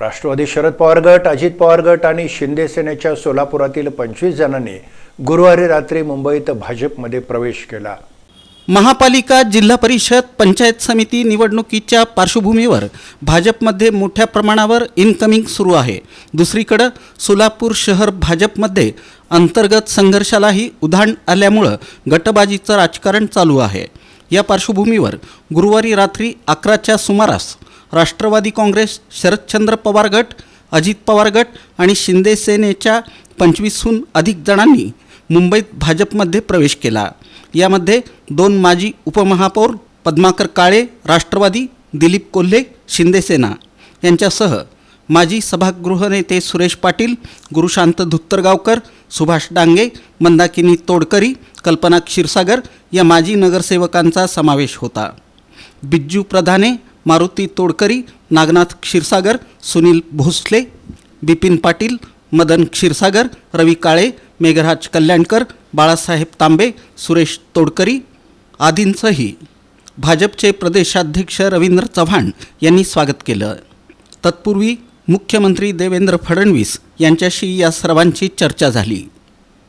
राष्ट्रवादी शरद पवार गट अजित पवार गट आणि शिंदे सेनेच्या सोलापुरातील पंचवीस जणांनी गुरुवारी रात्री मुंबईत भाजपमध्ये प्रवेश केला. महापालिका जिल्हा परिषद पंचायत समिती निवडणुकीच्या पार्श्वभूमीवर भाजपमध्ये मोठ्या प्रमाणावर इनकमिंग सुरू आहे. दुसरीकडं सोलापूर शहर भाजपमध्ये अंतर्गत संघर्षालाही उधाण आल्यामुळं गटबाजीचं राजकारण चालू आहे. या पार्श्वभूमीवर गुरुवारी रात्री अकराच्या सुमारास राष्ट्रवादी काँग्रेस शरदचंद्र पवार गट अजित पवार गट आणि शिंदे सेनेच्या पंचवीसहून अधिक जणांनी मुंबईत भाजपमध्ये प्रवेश केला. यामध्ये दोन माजी उपमहापौर पद्माकर काळे राष्ट्रवादी दिलीप कोल्हे शिंदेसेना यांच्यासह माजी सभागृह नेते सुरेश पाटील गुरुशांत धुत्तरगावकर सुभाष डांगे मंदाकिनी तोडकरी कल्पना क्षीरसागर या माजी नगरसेवकांचा समावेश होता. बिज्जू प्रधाने मारुती तोडकरी नागनाथ क्षीरसागर सुनील भोसले बिपिन पाटील मदन क्षीरसागर रवी काळे मेघराज कल्याणकर बाळासाहेब तांबे सुरेश तोडकरी आदींचंही भाजपचे प्रदेशाध्यक्ष रवींद्र चव्हाण यांनी स्वागत केलं. तत्पूर्वी मुख्यमंत्री देवेंद्र फडणवीस यांच्याशी या सर्वांची चर्चा झाली.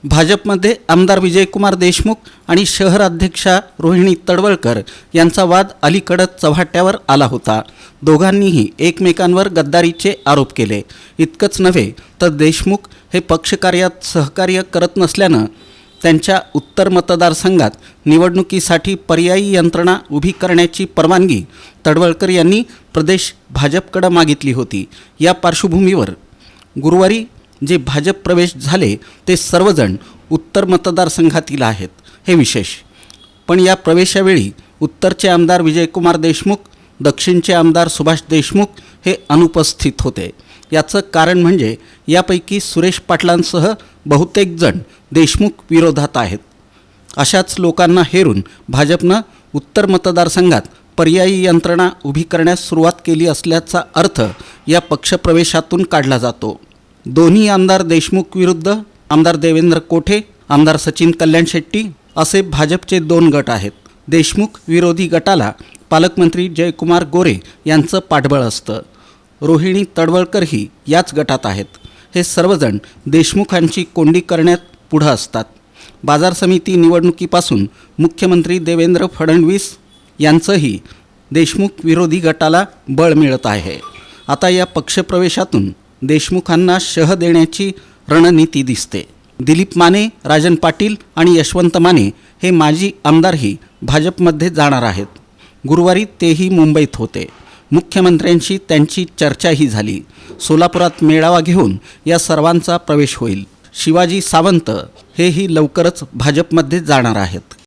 भाजपमध्ये आमदार विजयकुमार देशमुख आणि शहराध्यक्षा रोहिणी तडवळकर यांचा वाद अलीकडं चव्हाट्यावर आला होता. दोघांनीही एकमेकांवर गद्दारीचे आरोप केले. इतकंच नव्हे तर देशमुख हे पक्षकार्यात सहकार्य करत नसल्यानं त्यांच्या उत्तर मतदारसंघात निवडणुकीसाठी पर्यायी यंत्रणा उभी करण्याची परवानगी तडवळकर यांनी प्रदेश भाजपकडं मागितली होती. या पार्श्वभूमीवर गुरुवारी जे भाजप प्रवेश झाले ते सर्वजण उत्तर मतदारसंघातील आहेत. हे विशेष. पण या प्रवेशावेळी उत्तरचे आमदार विजयकुमार देशमुख दक्षिणचे आमदार सुभाष देशमुख हे अनुपस्थित होते. याचं कारण म्हणजे यापैकी सुरेश पाटलांसह बहुतेक जण देशमुख विरोधात आहेत. अशाच लोकांना हेरून भाजपनं उत्तर मतदारसंघात पर्यायी यंत्रणा उभी करण्यास सुरुवात केली असल्याचा अर्थ या पक्षप्रवेशातून काढला जातो. दोन्ही आमदार देशमुख विरुद्ध आमदार देवेंद्र कोठे आमदार सचिन कल्याण शेट्टी असे भाजपचे दोन गट आहेत. देशमुख विरोधी गटाला पालकमंत्री जयकुमार गोरे यांचं पाठबळ असतं. रोहिणी तडवळकरही याच गटात आहेत. हे सर्वजण देशमुखांची कोंडी करण्यात पुढं असतात. बाजार समिती निवडणुकीपासून मुख्यमंत्री देवेंद्र फडणवीस यांचंही देशमुख विरोधी गटाला बळ मिळत आहे. आता या पक्षप्रवेशातून देशमुखांना शह देण्याची रणनीती दिसते. दिलीप माने राजन पाटील आणि यशवंत माने हे माजी आमदारही भाजपमध्ये जाणार आहेत. गुरुवारी तेही मुंबईत होते. मुख्यमंत्र्यांशी त्यांची चर्चाही झाली. सोलापुरात मेळावा घेऊन या सर्वांचा प्रवेश होईल. शिवाजी सावंत हेही लवकरच भाजपमध्ये जाणार आहेत.